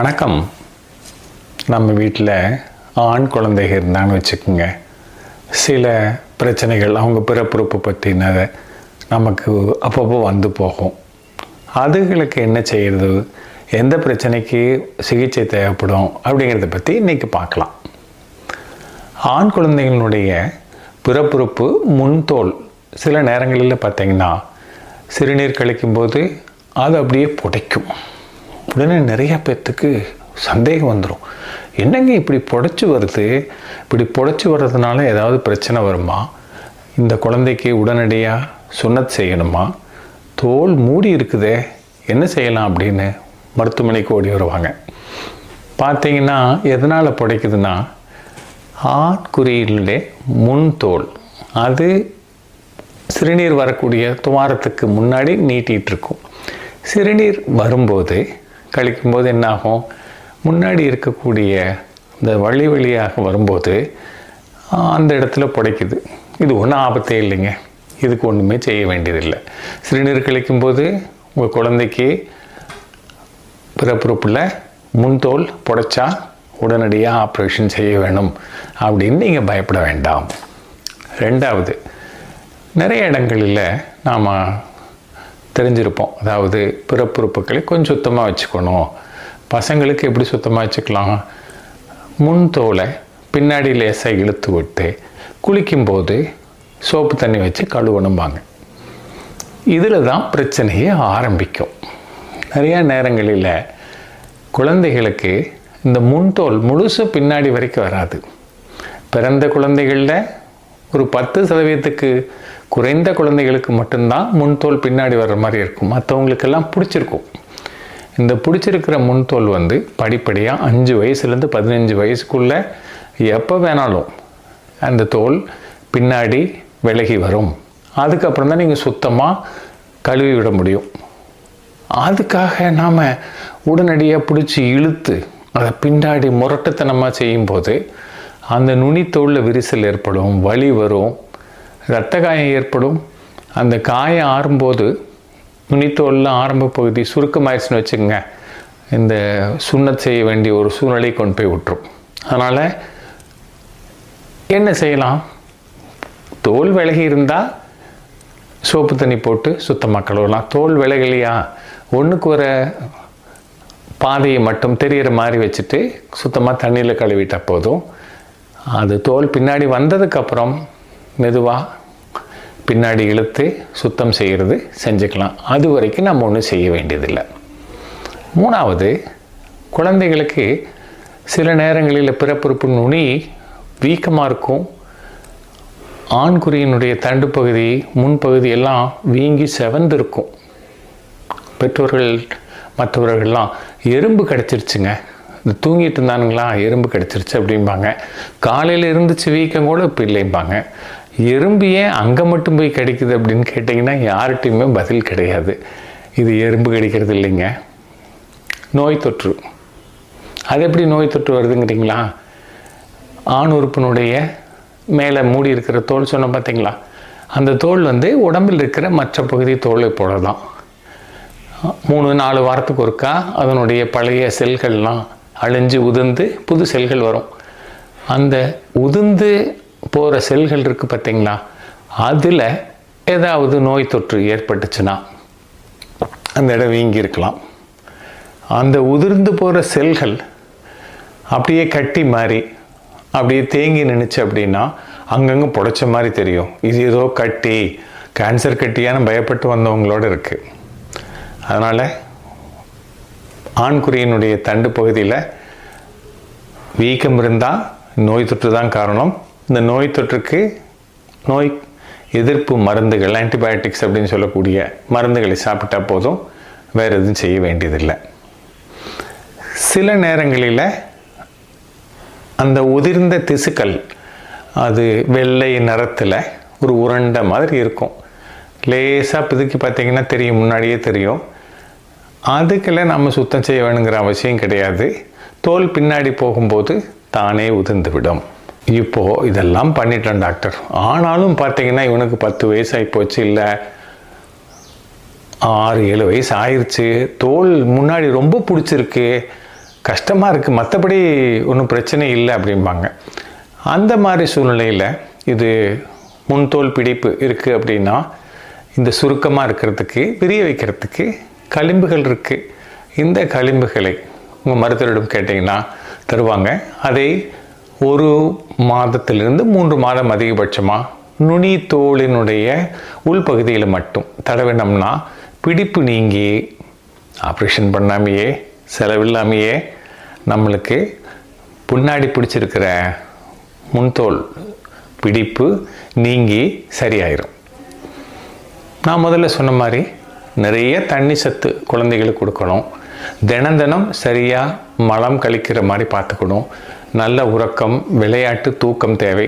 வணக்கம். நம்ம வீட்டில் ஆண் குழந்தைகள் இருந்தான்னு வச்சுக்கோங்க. சில பிரச்சனைகள் அவங்க பிறப்புறுப்பு பற்றினதை நமக்கு அப்பப்போ வந்து போகும். அதுகளுக்கு என்ன செய்கிறது எந்த பிரச்சனைக்கு சிகிச்சை தேவைப்படும் அப்படிங்கிறத பற்றி இன்றைக்கி பார்க்கலாம். ஆண் குழந்தைகளுடைய பிறப்புறுப்பு முன்தோல் சில நேரங்களில் பார்த்திங்கன்னா சிறுநீர் கழிக்கும்போது அது அப்படியே புடைக்கும். உடனே நிறைய பேர்த்துக்கு சந்தேகம் வந்துடும் என்னங்க இப்படி புடைச்சி வருது? இப்படி புடைச்சி வர்றதுனால ஏதாவது பிரச்சனை வருமா? இந்த குழந்தைக்கு உடனடியாக சுண்ணத் செய்யணுமா? தோல் மூடி இருக்குதே என்ன செய்யலாம் அப்படின்னு மருத்துவமனைக்கு ஓடி வருவாங்க. பார்த்தீங்கன்னா எதனால் புடைக்குதுன்னா ஆட்குறியிலே முன் தோல். அது சிறுநீர் வரக்கூடிய துவாரத்துக்கு முன்னாடி நீட்டிகிட்டு இருக்கும். சிறுநீர் வரும்போது கழிக்கும்போது என்னாகும்? முன்னாடி இருக்கக்கூடிய இந்த வழி வழியாக வரும்போது அந்த இடத்துல புடைக்குது. இது ஒன்றும் ஆபத்தே இல்லைங்க. இதுக்கு ஒன்றுமே செய்ய வேண்டியதில்லை. சிறுநீர் கழிக்கும்போது உங்கள் குழந்தைக்கு பிறப்புறுப்பில் முன்தோல் புடைச்சா உடனடியாக ஆப்ரேஷன் செய்ய வேணும் அப்படின்னு நீங்கள் பயப்பட வேண்டாம். ரெண்டாவது நிறைய இடங்களில் நாம் தெரிஞ்சிருப்போம். அதாவது பிறப்புறுப்புகளை கொஞ்சம் சுத்தமாக வச்சுக்கணும். பசங்களுக்கு எப்படி சுத்தமாக வச்சுக்கலாம்? முன் தோலை பின்னாடி லேசாக இழுத்து விட்டு குளிக்கும்போது சோப்பு தண்ணி வச்சு கழுவணும்பாங்க. இதில் தான் பிரச்சனையே ஆரம்பிக்கும். நிறையா நேரங்களில் குழந்தைகளுக்கு இந்த முன்தோல் முழுசு பின்னாடி வரைக்கும் வராது. பிறந்த குழந்தைகளில் ஒரு பத்து சதவீதத்துக்கு குறைந்த குழந்தைகளுக்கு மட்டும்தான் முன்தோல் பின்னாடி வர்ற மாதிரி இருக்கும். மற்றவங்களுக்கெல்லாம் பிடிச்சிருக்கும். இந்த பிடிச்சிருக்கிற முன்தோல் வந்து படிப்படியாக அஞ்சு வயசுலேருந்து பதினஞ்சு வயசுக்குள்ளே எப்போ வேணாலும் அந்த தோல் பின்னாடி விலகி வரும். அதுக்கப்புறம் தான் நீங்கள் சுத்தமாக கழுவி விட முடியும். அதுக்காக நாம் உடனடியாக பிடிச்சி இழுத்து அதை பின்னாடி முரட்டுத்தனமாக செய்யும்போது அந்த நுனித்தோலில் விரிசல் ஏற்படும் வலி வரும். இரத்த காயம் ஏற்படும். அந்த காயம் ஆறும்போது நுனித்தோலில் ஆரம்ப பகுதி சுருக்கமாயிடுச்சுன்னு வச்சுக்கோங்க. இந்த சுண்ணத் செய்ய வேண்டிய ஒரு சூழ்நிலை கொண்டு போய் விட்டுரும். அதனால் என்ன செய்யலாம்? தோல் விலகி இருந்தால் சோப்பு தண்ணி போட்டு சுத்தமாக கழுவலாம். தோல் விலகலையா? ஒன்றுக்கு வர பாதையை மட்டும் தெரிகிற மாதிரி வச்சுட்டு சுத்தமாக தண்ணியில் கழுவிட்டால் போதும். அது தோல் பின்னாடி வந்ததுக்கப்புறம் மெதுவாக பின்னாடி இழுத்து சுத்தம் செய்கிறது செஞ்சுக்கலாம். அது வரைக்கும் நம்ம ஒன்றும் செய்ய வேண்டியதில்லை. மூணாவது குழந்தைகளுக்கு சில நேரங்களில் பிறப்புறுப்பு நுனி வீக்கமாக இருக்கும். ஆண்குறியினுடைய தண்டு பகுதி முன்பகுதி எல்லாம் வீங்கி செவந்திருக்கும். பெற்றோர்கள் மற்றவர்கள்லாம் எறும்பு கிடச்சிருச்சுங்க. இந்த தூங்கிட்டு இருந்தானுங்களா எறும்பு கிடச்சிருச்சு அப்படிம்பாங்க. காலையில் இருந்துச்சு வீக்கம் கூட இப்போ இல்லைம்பாங்க. எறும்பு ஏன் அங்கே மட்டும் போய் கிடைக்குது அப்படின்னு கேட்டிங்கன்னா யார்கிட்டையுமே பதில் கிடையாது. இது எறும்பு கிடைக்கிறது இல்லைங்க. நோய் தொற்று. அது எப்படி நோய் தொற்று வருதுங்கிறீங்களா? ஆண் உறுப்பினுடைய மேலே மூடி இருக்கிற தோல் சொன்னோம் பார்த்தீங்களா அந்த தோல் வந்து உடம்பில் இருக்கிற மற்ற பகுதி தோலை போல தான் மூணு நாலு வாரத்துக்கு ஒருக்கா அதனுடைய பழைய செல்கள்லாம் அழிஞ்சு உதிர்ந்து புது செல்கள் வரும். அந்த உதிர்ந்து போகிற செல்கள் இருக்குது பார்த்தீங்களா அதில் ஏதாவது நோய் தொற்று ஏற்பட்டுச்சுன்னா அந்த இடம் வீங்கி இருக்கலாம். அந்த உதிர்ந்து போகிற செல்கள் அப்படியே கட்டி மாறி அப்படியே தேங்கி நின்றுச்சு அப்படின்னா அங்கங்கே புடைச்ச மாதிரி தெரியும். இது ஏதோ கட்டி கேன்சர் கட்டியான்னு பயப்பட்டு வந்தவங்களோட இருக்குது அதனால் ஆண்குறியினுடைய தண்டு பகுதியில் வீக்கம் இருந்தால் நோய் தொற்று தான் காரணம். இந்த நோய் தொற்றுக்கு நோய் எதிர்ப்பு மருந்துகள் ஆன்டிபயோட்டிக்ஸ் அப்படின்னு சொல்லக்கூடிய மருந்துகளை சாப்பிட்டா போதும். வேறு எதுவும் செய்ய வேண்டியதில்லை. சில நேரங்களில் அந்த உதிர்ந்த திசுக்கள் அது வெள்ளை நிறத்தில் ஒரு உருண்டை மாதிரி இருக்கும். லேசாக பிதுக்கி பார்த்தீங்கன்னா தெரியும் முன்னாடியே தெரியும். அதுக்கெல்லாம் நம்ம சுத்தம் செய்ய வேணுங்கிற அவசியம் கிடையாது. தோல் பின்னாடி போகும்போது தானே உதிர்ந்துவிடும் இப்போது இதெல்லாம் பண்ணிட்டேன் டாக்டர். ஆனாலும் பார்த்தீங்கன்னா இவனுக்கு பத்து வயசாகி போச்சு இல்லை. ஆறு ஏழு வயசு ஆயிடுச்சு தோல் முன்னாடி ரொம்ப பிடிச்சிருக்கு. கஷ்டமாக இருக்குது மற்றபடி ஒன்றும் பிரச்சனை இல்லை அப்படிம்பாங்க. அந்த மாதிரி சூழ்நிலையில் இது முன்தோல் பிடிப்பு இருக்குது அப்படின்னா இந்த சுருக்கமாக இருக்கிறதுக்கு விரிய வைக்கிறதுக்கு களிம்புகள் இருக்குது இந்த களிம்புகளை உங்கள் மருத்துவரிடம் கேட்டிங்கன்னா தருவாங்க. அதை ஒரு மாதத்திலிருந்து மூன்று மாதம் அதிகபட்சமாக நுனி தோலினுடைய உள்பகுதியில் மட்டும். தடவினோம்னா பிடிப்பு நீங்கி ஆப்ரேஷன் பண்ணாமையே செலவில்லாமையே நம்மளுக்கு பின்னாடி பிடிச்சிருக்கிற முன்தோல் பிடிப்பு நீங்கி சரியாயிரும். நான் முதல்ல சொன்ன மாதிரி நிறைய தண்ணி சத்து குழந்தைகளுக்கு கொடுக்கணும். தினம் தினம் சரியாக மலம் கழிக்கிற மாதிரி பார்த்துக்கணும். நல்ல உறக்கம் விளையாட்டு தூக்கம் தேவை.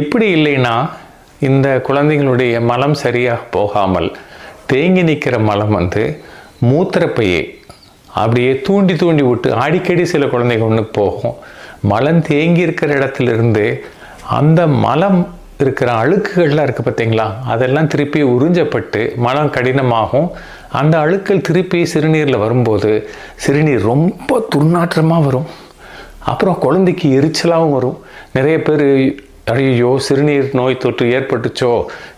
இப்படி இல்லைன்னா இந்த குழந்தைங்களுடைய மலம் சரியாக போகாமல் தேங்கி நிற்கிற மலம் வந்து மூத்திரப்பையை அப்படியே தூண்டி தூண்டி விட்டு அடிக்கடி சில குழந்தைங்க ஒன்று போகும். மலம் தேங்கி இருக்கிற இடத்துலேருந்து அந்த மலம் இருக்கிற அழுக்குகள்லாம் இருக்குது பார்த்தீங்களா? அதெல்லாம் திருப்பி உறிஞ்சப்பட்டு மலம் கடினமாகும். அந்த அழுக்கள் திருப்பி சிறுநீரில் வரும்போது சிறுநீர் ரொம்ப துர்நாற்றமாக வரும். அப்புறம் குழந்தைக்கு எரிச்சலாகவும் வரும். நிறைய பேர் ஐயோ சிறுநீர் நோய் தொற்று ஏற்பட்டுச்சோ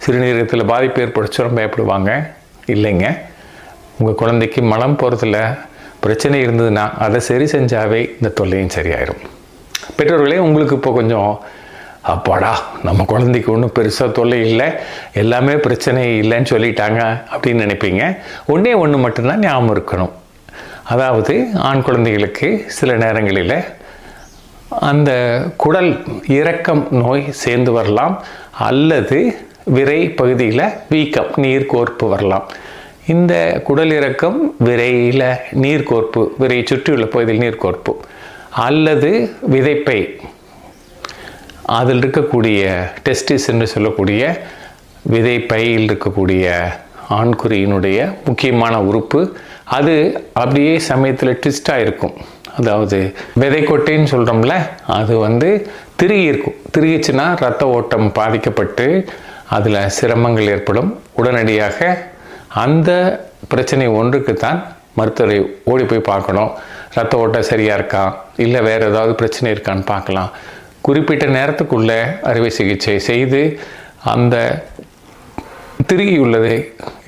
சிறுநீரகத்தில் பாதிப்பு ஏற்பட்டுச்சோ பயப்படுவாங்க. இல்லைங்க. உங்கள் குழந்தைக்கு மலம் போகிறதுல பிரச்சனை இருந்ததுன்னா அதை சரி செஞ்சாவே இந்த தொல்லையும் சரியாயிடும் பெற்றோர்களே உங்களுக்கு இப்போ கொஞ்சம் அப்பாடா நம்ம குழந்தைக்கு ஒன்றும் பெருசாக தொல்லை இல்லை. எல்லாமே பிரச்சனை இல்லைன்னு சொல்லிட்டாங்க அப்படின்னு நினைப்பீங்க. ஒன்றே ஒன்று மட்டும்தான் ஞாபகம் இருக்கணும். அதாவது ஆண் குழந்தைகளுக்கு சில நேரங்களில் அந்த குடல் இறக்கம் நோய் சேர்ந்து வரலாம் அல்லது விரை பகுதியில் வீக்கம் நீர் கோர்ப்பு வரலாம். இந்த குடல் இறக்கம் விரையில் நீர் கோர்ப்பு விரை சுற்றியுள்ள பகுதியில் நீர் கோர்ப்பு அல்லது விதைப்பை. அதில் இருக்கக்கூடிய டெஸ்டிஸ் என்று சொல்லக்கூடிய விதைப்பையில் இருக்கக்கூடிய ஆண்குறியினுடைய முக்கியமான உறுப்பு அது அப்படியே சமயத்தில் ட்விஸ்டாக இருக்கும். அதாவது விதை கொட்டைன்னு சொல்கிறோம்ல அது வந்து திருகி இருக்கும். திருகிச்சுன்னா ரத்த ஓட்டம் பாதிக்கப்பட்டு அதில் சிரமங்கள் ஏற்படும். உடனடியாக அந்த பிரச்சனை ஒன்றுக்கு தான் மருத்துவரை ஓடி போய் பார்க்கணும். ரத்த ஓட்டம் சரியாக இருக்கா? இல்லை வேறு ஏதாவது பிரச்சனை இருக்கான்னு பார்க்கலாம். குறிப்பிட்ட நேரத்துக்குள்ளே அறுவை சிகிச்சை செய்து அந்த திருகி உள்ளதை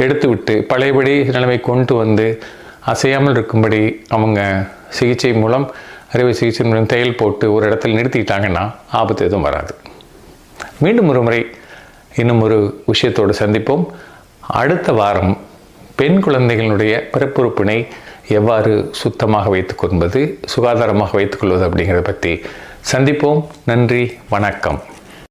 எடுத்துவிட்டு பழையபடி நிலைமை கொண்டு வந்து அசையாமல் இருக்கும்படி அவங்க சிகிச்சை மூலம் அறுவை சிகிச்சை மூலம் தையல் போட்டு ஒரு இடத்துல நிறுத்திட்டாங்கன்னா ஆபத்து எதுவும் வராது. மீண்டும் ஒரு முறை இன்னும் ஒரு விஷயத்தோடு சந்திப்போம். அடுத்த வாரம் பெண் குழந்தைகளுடைய பிறப்புறுப்பினை எவ்வாறு சுத்தமாக வைத்துக்கொள்வது சுகாதாரமாக வைத்துக்கொள்வது அப்படிங்கிறத பற்றி சந்திப்போம். நன்றி வணக்கம்.